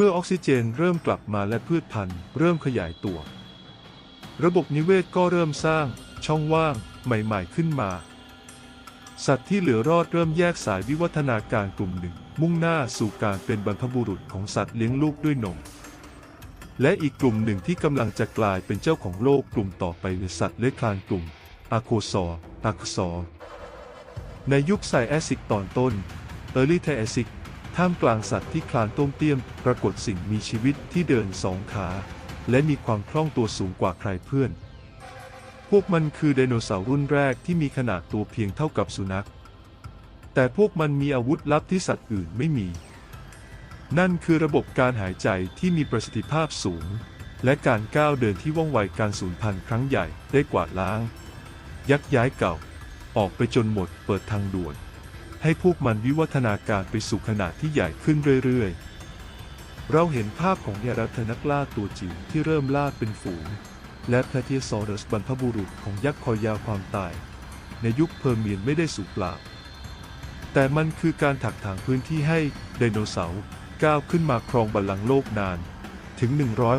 เมื่อออกซิเจนเริ่มกลับมาและพืชพันธุ์เริ่มขยายตัว ระบบนิเวศก็เริ่มสร้างช่องว่างใหม่ๆขึ้นมา สัตว์ที่เหลือรอดเริ่มแยกสายวิวัฒนาการกลุ่มหนึ่ง มุ่งหน้าสู่การเป็นบรรพบุรุษของสัตว์เลี้ยงลูกด้วยนม และอีกกลุ่มหนึ่งที่กำลังจะกลายเป็นเจ้าของโลกกลุ่มต่อไปคือสัตว์เลื้อยคลานกลุ่มอะโคซอร์อะคซอร์ในยุคไซแอซิกตอนต้นเออร์ลี่ไทแอซิก ท่ามกลางสัตว์ที่คลานต้มเตี้ยม ปรากฏสิ่งมีชีวิตที่เดินสองขา และมีความคล่องตัวสูงกว่าใครเพื่อน พวกมันคือไดโนเสาร์รุ่นแรกที่มีขนาดตัวเพียงเท่ากับสุนัข แต่พวกมันมีอาวุธลับที่สัตว์อื่นไม่มี นั่นคือระบบการหายใจที่มีประสิทธิภาพสูง และการก้าวเดินที่ว่องไวการสูญพันธุ์ครั้งใหญ่ได้กวาดล้าง ยักย้ายเก่า ออกไปจนหมดเปิดทางด่วน ให้พวกมันวิวัฒนาการไปสู่ขนาดที่ใหญ่ขึ้นเรื่อยๆ เราเห็นภาพของยารัตนักล่าตัวจิ๋วที่เริ่มล่าเป็นฝูง และแพลเทียซอรัสบรรพบุรุษของยักษ์คอยาวความตาย ในยุคเพอร์เมียนไม่ได้สูญเปล่า แต่มันคือการถักถางพื้นที่ให้ไดโนเสาร์ก้าวขึ้นมาครองบัลลังก์โลกนานถึง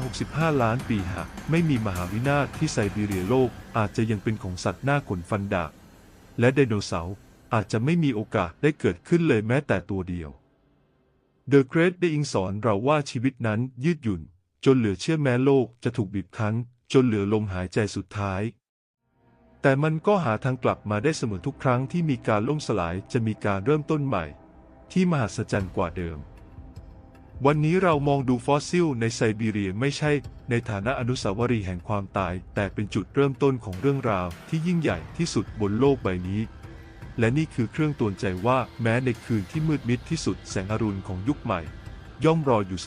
165 ล้านปีหากไม่มีมหาวินาศที่ไซบีเรียโลกอาจจะยังเป็นของสัตว์หน้าขนฟันดาบและไดโนเสาร์ อาจจะไม่มีโอกาสได้เกิดขึ้นเลยแม้แต่ตัวเดียว The Great ได้อิงสอนเราว่าชีวิตนั้นยืดหยุ่น จนเหลือเชื่อแม้โลกจะถูกบีบคั้น จนเหลือลมหายใจสุดท้าย แต่มันก็หาทางกลับมาได้เสมอทุกครั้งที่มีการล่มสลายจะมีการเริ่มต้นใหม่ ที่มหัศจรรย์กว่าเดิม วันนี้เรามองดูฟอสซิลในไซบีเรียไม่ใช่ ในฐานะอนุสาวรีย์แห่งความตาย แต่เป็นจุดเริ่มต้นของเรื่องราวที่ยิ่งใหญ่ที่สุดบนโลกใบนี้ และนี่คือเครื่องตวนใจว่าแม้ในคืนที่มืดมิดที่สุดแสงอรุณของยุคใหม่ ย่อมรออยู่